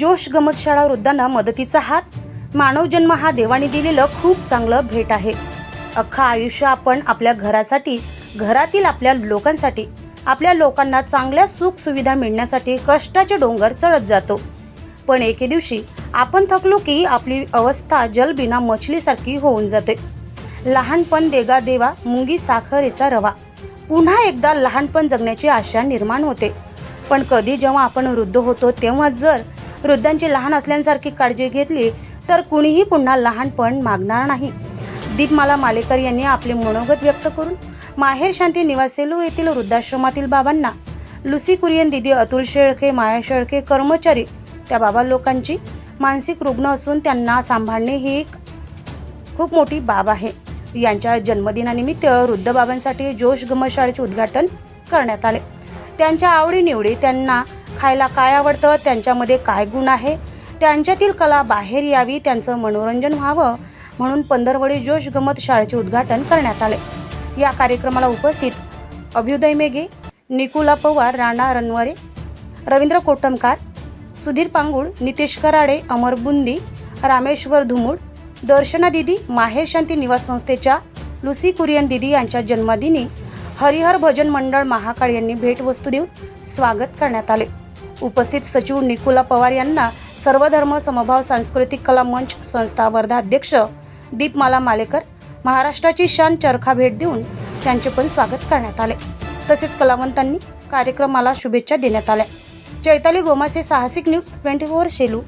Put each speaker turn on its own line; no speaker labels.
जोश गमत शाळा वृद्धांना मदतीचा हात. मानव जन्म हा देवाने दिलेलं खूप चांगलं भेट आहे. अख्खा आयुष्य आपण आपल्या घरासाठी घरातील आपल्या लोकांसाठी आपल्या लोकांना चांगल्या सुख सुविधा मिळण्यासाठी कष्टाचे डोंगर चढत जातो. पण एके दिवशी आपण थकलो की आपली अवस्था जलबिना मछलीसारखी होऊन जाते. लहानपण देगा देवा मुंगी साखरेचा रवा. पुन्हा एकदा लहानपण जगण्याची आशा निर्माण होते. पण कधी जेव्हा आपण वृद्ध होतो तेव्हा जर वृद्धांची लहान असल्यासारखी काळजी घेतली तर कुणीही पुन्हा लहानपण मागणार नाही. दीपमाला मालेकर यांनी आपले मनोगत व्यक्त करून माहेर शांती निवासेलू येथील वृद्धाश्रमातील बाबांना लुसी कुरियन दिदी अतुल शेळके माया शेळके कर्मचारी त्या बाबा लोकांची मानसिक रुग्ण असून त्यांना सांभाळणे ही एक खूप मोठी बाब आहे. यांच्या जन्मदिनानिमित्त वृद्ध बाबांसाठी जोश गमशाळेचे उद्घाटन करण्यात आले. त्यांच्या आवडीनिवडी त्यांना खायला काय आवडतं त्यांच्यामध्ये काय गुण आहे? त्यांच्यातील कला बाहेर यावी त्यांचं मनोरंजन व्हावं म्हणून पंधरवडी जोश गमत शाळेचे उद्घाटन करण्यात आले. या कार्यक्रमाला उपस्थित अभ्युदय मेघे निकुला पवार राणा रनवरे रवींद्र कोटमकार सुधीर पांगुळ नितेश कराडे अमर बुंदी रामेश्वर धुमुड दर्शना दिदी माहेर शांती निवास संस्थेच्या लुसी कुरियन दिदी यांच्या जन्मदिनी हरिहर भजन मंडळ महाकाळ यांनी भेटवस्तू देऊन स्वागत करण्यात आले. उपस्थित सचिव निकुला पवार यांना सर्वधर्म समभाव सांस्कृतिक कला मंच संस्था वर्धा अध्यक्ष दीपमाला मालेकर महाराष्ट्राची शान चरखा भेट देऊन त्यांचे पण स्वागत करण्यात आले. तसेच कलावंतांनी कार्यक्रमाला शुभेच्छा देण्यात आल्या. चैताली गोमासे साहसिक न्यूज ट्वेंटी फोर शेलू